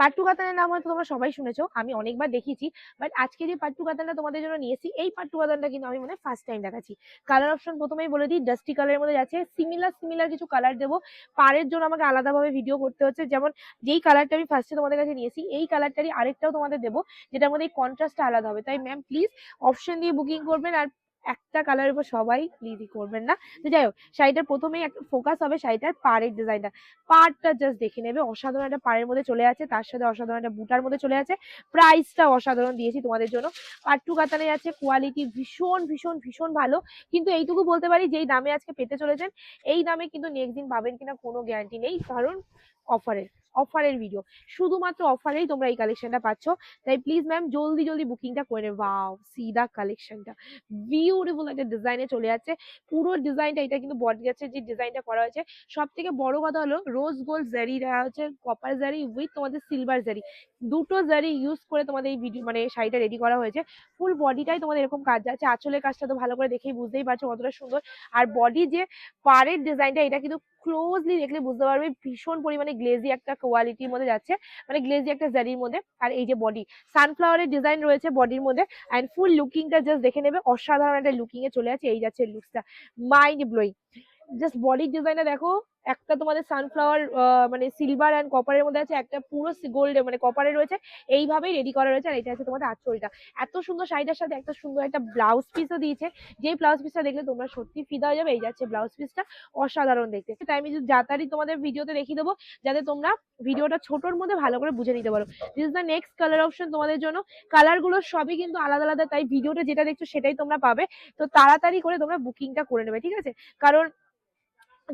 পাট্টু কাতানের নাম হয়তো তোমরা সবাই শুনেছো, আমি অনেকবার দেখেছি বাট আজকে যে পাট্টু কাতানটা তোমাদের জন্য নিয়েছি এই পাট্টু কাতানটা কিন্তু আমি মানে ফার্স্ট টাইম দেখাচ্ছি। কালার অপশন প্রথমেই বলে দিই ডাস্টি কালারের মধ্যে যাচ্ছে। সিমিলার সিমিলার কিছু কালার দেবো। পাড়ের জন্য আমাকে আলাদাভাবে ভিডিও করতে হচ্ছে। যেমন যেই কালারটা আমি ফার্স্টে তোমাদের কাছে নিয়েছি এই কালারটারই আরেকটাও তোমাদের দেবো, যেটার মধ্যে এই কন্ট্রাস্টটা আলাদা হবে। তাই ম্যাম প্লিজ অপশন দিয়ে বুকিং করবেন আর একটা কালারের উপর সবাই প্লিজই করবেন না। তো যাই হোক, শাড়িটার প্রথমেই একটা ফোকাস হবে শাড়িটার পাড়ের ডিজাইনটা পাড়টা জাস্ট দেখে নেবে, অসাধারণ একটা পাড়ের মধ্যে চলে আছে, তার সাথে অসাধারণ একটা বুটার মধ্যে চলে আছে। প্রাইসটা অসাধারণ দিয়েছি তোমাদের জন্য। পাট্টু কাতানে আছে কোয়ালিটি ভীষণ ভীষণ ভীষণ ভালো। কিন্তু এইটুকু বলতে পারি, যেই দামে আজকে পেতে চলেছেন, এই দামে কিন্তু নেক্সট দিন পাবেন কিনা কোনো গ্যারান্টি নেই। কারণ অফারের অফারের ভিডিও শুধুমাত্র অফারেই তোমরা এই কালেকশনটা পাচ্ছ। তাই প্লিজ ম্যাম জলদি জলদি বুকিংটা করে নেবে ওয়াও সিদা কালেকশনটা বিউটিফুল একটা ডিজাইনে চলে যাচ্ছে। পুরো ডিজাইনটা এটা কিন্তু বডি যাচ্ছে যে ডিজাইনটা করা হয়েছে। সব থেকে বড় কথা হলো রোজ গোল্ড জারি দেওয়া হচ্ছে কপার জারি উইথ তোমাদের সিলভার জারি দুটো জারি ইউজ করে তোমাদের এই ভিডিও মানে শাড়িটা রেডি করা হয়েছে। ফুল বডিটাই তোমাদের এরকম কাজ যাচ্ছে আঁচলের কাজটা তো ভালো করে দেখেই বুঝতেই পারছ কতটা সুন্দর। আর বডি যে পাড়ের ডিজাইনটা এটা কিন্তু ক্লোজলি দেখলে বুঝতে পারবে। ভীষণ পরিমাণে গ্লেজি একটা কোয়ালিটির মধ্যে যাচ্ছে মানে গ্লেজি একটা জারির মধ্যে, আর এই যে বডি সানফ্লাওয়ারের ডিজাইন রয়েছে বডির মধ্যে অ্যান্ড ফুল লুকিংটা জাস্ট দেখে নেবে, অসাধারণ একটা লুকিং এ চলে আছে এই যাচ্ছে লুকসটা মাইন্ড ব্লোয়িং জাস্ট বডির ডিজাইনটা দেখো একটা তোমাদের সানফ্লাওয়ার মানে সিলভার অ্যান্ড কপারের মধ্যে আছে, একটা পুরো গোল্ডে মানে কপারে রয়েছে। এইভাবেই রেডি করা রয়েছে আর এটা আছে তোমাদের আঁচলটা। এত সুন্দর শাড়িটার সাথে একটা সুন্দর একটা ব্লাউজ পিসও দিয়েছে। যেই ব্লাউজ পিসটা দেখলে তোমরা সত্যি ফিদা হয়ে যাবে, এই যাচ্ছে ব্লাউজ পিসটা অসাধারণ দেখতে। তাই আমি যাতারি তোমাদের ভিডিওতে দেখিয়ে দেবো, যাতে তোমরা ভিডিওটা ছোটোর মধ্যে ভালো করে বুঝে নিতে পারো। This is the next colour option তোমাদের জন্য। কালারগুলো সবই কিন্তু আলাদা আলাদা, তাই ভিডিওটা যেটা দেখছ সেটাই তোমরা পাবে। তো তাড়াতাড়ি করে তোমরা বুকিংটা করে নেবে, ঠিক আছে? কারণ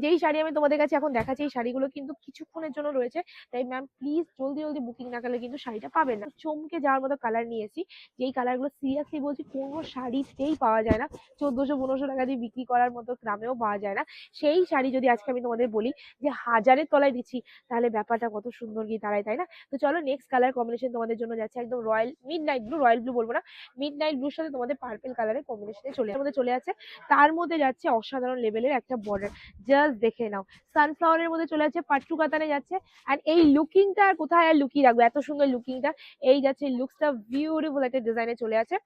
যেই শাড়ি আমি তোমাদের কাছে এখন দেখাচ্ছি, এই শাড়িগুলো কিন্তু কিছুক্ষণের জন্য রয়েছে। তাই ম্যাম প্লিজ জলদি জলদি বুকিং না করলে কিন্তু শাড়িটা পাবেন না। চমকে যাওয়ার মতো কালার নিয়েছি, যেই কালারগুলো সিরিয়াসলি বলছি, কোনো শাড়িতেই পাওয়া যায় না। চোদ্দোশো, পনেরোশো টাকা দিয়ে বিক্রি করার মতো দামেও পাওয়া যায় না। সেই শাড়ি যদি আজকে আমি তোমাদের বলি, যে হাজারের তলায় দিচ্ছি, তাহলে ব্যাপারটা কত সুন্দর গিয়ে দাঁড়ায়, তাই না? তো চলো নেক্সট কালার কম্বিনেশন তোমাদের জন্য যাচ্ছে একদম royal midnight blue royal blue বলব না মিড নাইট ব্লুর সাথে তোমাদের পার্পেল কালারের কম্বিনেশনে চলে মধ্যে চলে যাচ্ছে। তার মধ্যে যাচ্ছে অসাধারণ লেভেলের একটা বর্ডার জাস্ট দেখে নাও। সানফ্লাওয়ারের মধ্যে চলে যাচ্ছে, পাট্টু কাতানে যাচ্ছে আর এই লুকিংটা আর কোথায় আর লুকিয়ে রাখব? এত সুন্দর লুকিংটা এই যাচ্ছে লুকসটা বিউটিফুল একটা ডিজাইনে চলে আছে।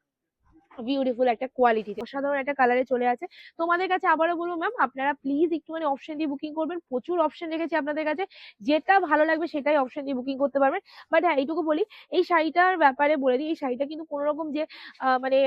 বিউটিফুল একটা কোয়ালিটি অসাধারণ একটা কালারে চলে আছে। তোমাদের কাছে আবারও বলব ম্যাম আপনারা প্লিজ একটুখানি অপশন দিয়ে বুকিং করবেন। প্রচুর অপশন রেখেছি আপনাদের কাছে। যেটা ভালো লাগবে সেটাই অপশন দিয়ে বুকিং করতে পারবেন। বাট হ্যাঁ এইটুকু বলি, এই শাড়িটার ব্যাপারে বলে দিই, এই শাড়িটা কিন্তু কোনো রকম যে মানে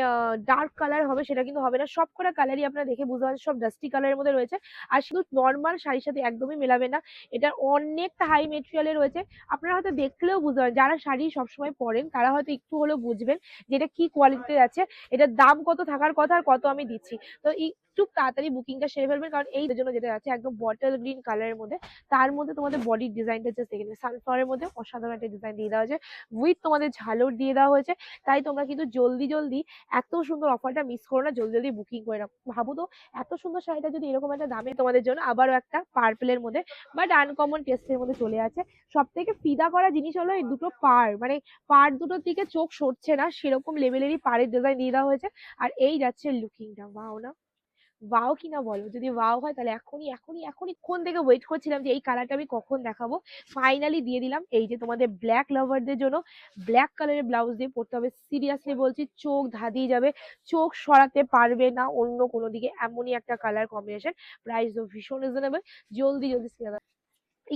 ডার্ক কালার হবে সেটা কিন্তু হবে না। সব কটা কালারই আপনারা দেখে বুঝতে পারছেন, সব ডাস্টি কালারের মধ্যে রয়েছে। আর শুধু নর্মাল শাড়ির সাথে একদমই মেলাবে না। এটা অনেকটা হাই মেটেরিয়ালে রয়েছে। আপনারা হয়তো দেখলেও বুঝতে পারেন যারা শাড়ি সবসময় পরেন, তারা হয়তো একটু হলেও বুঝবেন যে এটা কি কোয়ালিটিতে যাচ্ছে এটার দাম কত থাকার কথা আর কত আমি দিচ্ছি। তো একটু তাড়াতাড়ি বুকিংটা সেরে ফেলবেন। কারণ এই জন্য যেটা আছে একদম বটল গ্রিন কালারের মধ্যে। তার মধ্যে তোমাদের বডির ডিজাইনটা দেখে নেবে। সানফ্লাওয়ারের মধ্যে অসাধারণ একটা ডিজাইন দিয়ে দেওয়া হয়েছে। উইথ তোমাদের ঝালর দিয়ে দেওয়া হয়েছে। তাই তোমরা কিন্তু জলদি জলদি এত সুন্দর অফারটা মিস করো না। জলদি জলদি বুকিং করে নাও। ভাবো তো, এত সুন্দর শাড়িটা যদি এরকম একটা দামে তোমাদের জন্য আবারও একটা পার্পেলের মধ্যে বাট আনকমন টেস্টের মধ্যে চলে আছে সব থেকে ফিদা করা জিনিস হলো এই দুটো পার মানে পার দুটোর দিকে চোখ সরছে না, সেরকম লেভেলেরই পাড়ের ডিজাইন দিয়ে দেওয়া হয়েছে। আর এই যাচ্ছে লুকিংটা ওয়াও না? ওয়াও কিনা বলো? যদি ওয়াও হয় তাহলে এখনই এখনই এখনই কোন থেকে ওয়েট করছিলাম যে এই কালারটা আমি কখন দেখাবো? ফাইনালি দিয়ে দিলাম এই যে তোমাদের ব্ল্যাক লাভারদের জন্য। ব্ল্যাক কালারের ব্লাউজ দিয়ে পড়তে হবে। সিরিয়াসলি বলছি, চোখ ধাঁধিয়ে যাবে। চোখ সরাতে পারবে না অন্য কোনো দিকে। এমনই একটা কালার কম্বিনেশন প্রাইসও ভীষণ রিজনেবল জলদি জলদি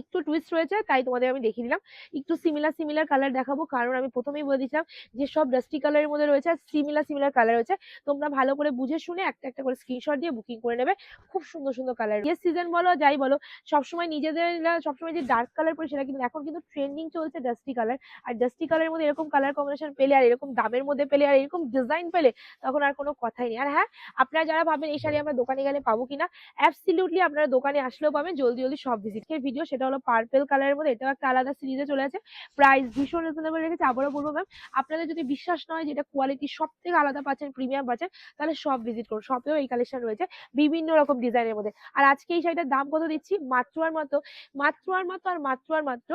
একটু টুইস্ট রয়েছে, তাই তোমাদের আমি দেখিয়ে দিলাম। একটু সিমিলার সিমিলার কালার দেখাবো, কারণ আমি প্রথমেই বলে দিয়েছিলাম যে সব ডাস্টি কালারের মধ্যে রয়েছে আর সিমিলার সিমিলার কালার রয়েছে। তোমরা ভালো করে বুঝে শুনে একটা একটা করে স্ক্রিনশট দিয়ে বুকিং করে নেবে। খুব সুন্দর সুন্দর কালার ইয়ে সিজন বলো, যাই বলো, সবসময় নিজেদের সবসময় যে ডার্ক কালার পরে সেটা কিন্তু এখন কিন্তু ট্রেন্ডিং চলছে ডাস্টি কালার আর ডাস্টি কালারের মধ্যে এরকম কালার কম্বিনেশন পেলে আর এরকম দামের মধ্যে পেলে আর এরকম ডিজাইন পেলে তখন আর কোনো কথাই নেই। আর হ্যাঁ আপনারা যারা ভাবেন এই শাড়ি আমরা দোকানে গেলে পাবো কিনা অ্যাবসলিউটলি আপনারা দোকানে আসলেও পাবেন, জলদি জলদি সব ভিজিটের ভিডিও সেটা হলো পার্পেল কালারের মধ্যে, এটাও একটা আলাদা সিরিজে চলে আছে প্রাইস ভীষণ রিজনেবল রেখেছে, আবারও বলব ম্যাম আপনাদের যদি বিশ্বাস নয় যে এটা কোয়ালিটি সব থেকে আলাদা পাচ্ছেন প্রিমিয়াম পাচ্ছেন, তাহলে সব ভিজিট করুন। শপেও এই কালেকশন রয়েছে বিভিন্ন রকম ডিজাইনের মধ্যে। আর আজকে এই শাড়িটার দাম কত দিচ্ছি? মাত্র আর মাত্র মাত্র আর মাত্র আর মাত্র আর মাত্র,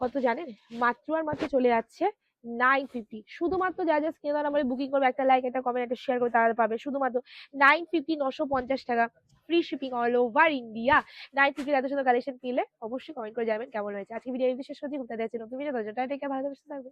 কত জানেন? মাত্র আর মাত্র চলে যাচ্ছে নাইন ফিফটি শুধুমাত্র যা যা স্ক্রিনে নাম্বারে বুকিং করবে, একটা লাইক একটা কমেন্ট একটা শেয়ার করে তারা পাবে। শুধুমাত্র নাইন ফিফটি নশো পঞ্চাশ টাকা। Free shipping all over India night থেকে এত সুন্দর কালেকশন পেলে অবশ্যই কমেন্ট করে জানাবেন কেমন হয়েছে। আজকে ভিডিও শেষ করছি। খুব তাড়াতাড়ি আছে নতুন ভিডিও ভালো থাকবে